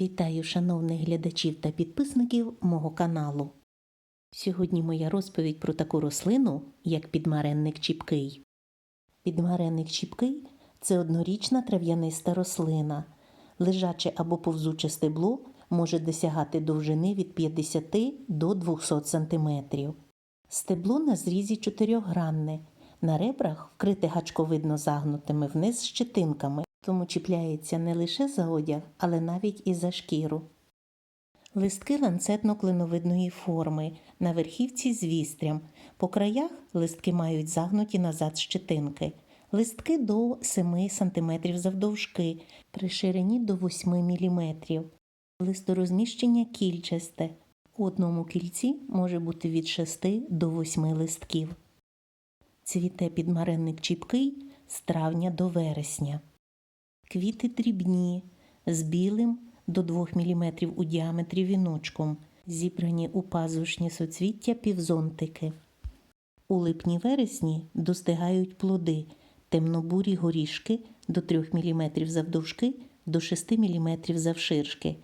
Вітаю шановних глядачів та підписників мого каналу. Сьогодні моя розповідь про таку рослину, як підмаренник чіпкий. Підмаренник чіпкий це однорічна трав'яниста рослина. Лежаче або повзуче стебло може досягати довжини від 50 до 200 см. Стебло на зрізі чотирьохгранне, на ребрах вкрите гачковидно загнутими вниз щетинками, тому чіпляється не лише за одяг, але навіть і за шкіру. Листки ланцетно-клиновидної форми, на верхівці з вістрям. По краях листки мають загнуті назад щетинки. Листки до 7 см завдовжки, при ширині до 8 мм. Листорозміщення кільчасте. У одному кільці може бути від 6 до 8 листків. Цвіте підмаренник чіпкий з травня до вересня. Квіти дрібні, з білим до 2 мм у діаметрі віночком, зібрані у пазушні соцвіття півзонтики. У липні-вересні достигають плоди, темнобурі горішки до 3 мм завдовжки до 6 мм завширшки.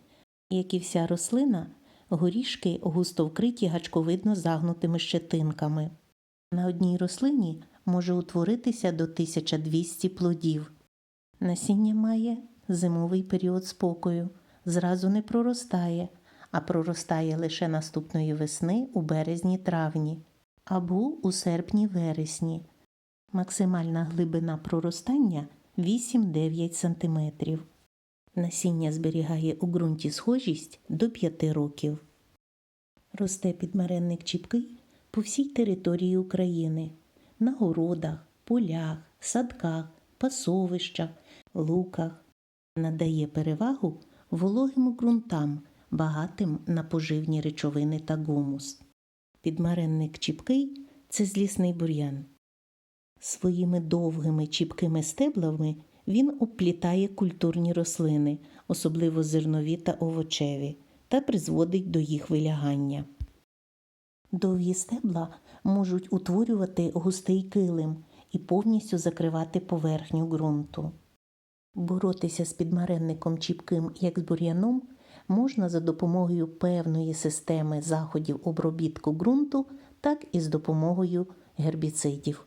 Як і вся рослина, горішки густо вкриті гачковидно загнутими щетинками. На одній рослині може утворитися до 1200 плодів. Насіння має зимовий період спокою, зразу не проростає, а проростає лише наступної весни у березні-травні або у серпні-вересні. Максимальна глибина проростання 8-9 см. Насіння зберігає у ґрунті схожість до 5 років. Росте підмаренник чіпкий по всій території України, на городах, полях, садках, пасовищах, луках. Надає перевагу вологим ґрунтам, багатим на поживні речовини та гумус. Підмаренник чіпкий це злісний бур'ян. Своїми довгими чіпкими стеблами він обплітає культурні рослини, особливо зернові та овочеві, та призводить до їх вилягання. Довгі стебла можуть утворювати густий килим і повністю закривати поверхню ґрунту. Боротися з підмаренником чіпким, як з бур'яном, можна за допомогою певної системи заходів обробітку ґрунту, так і з допомогою гербіцидів.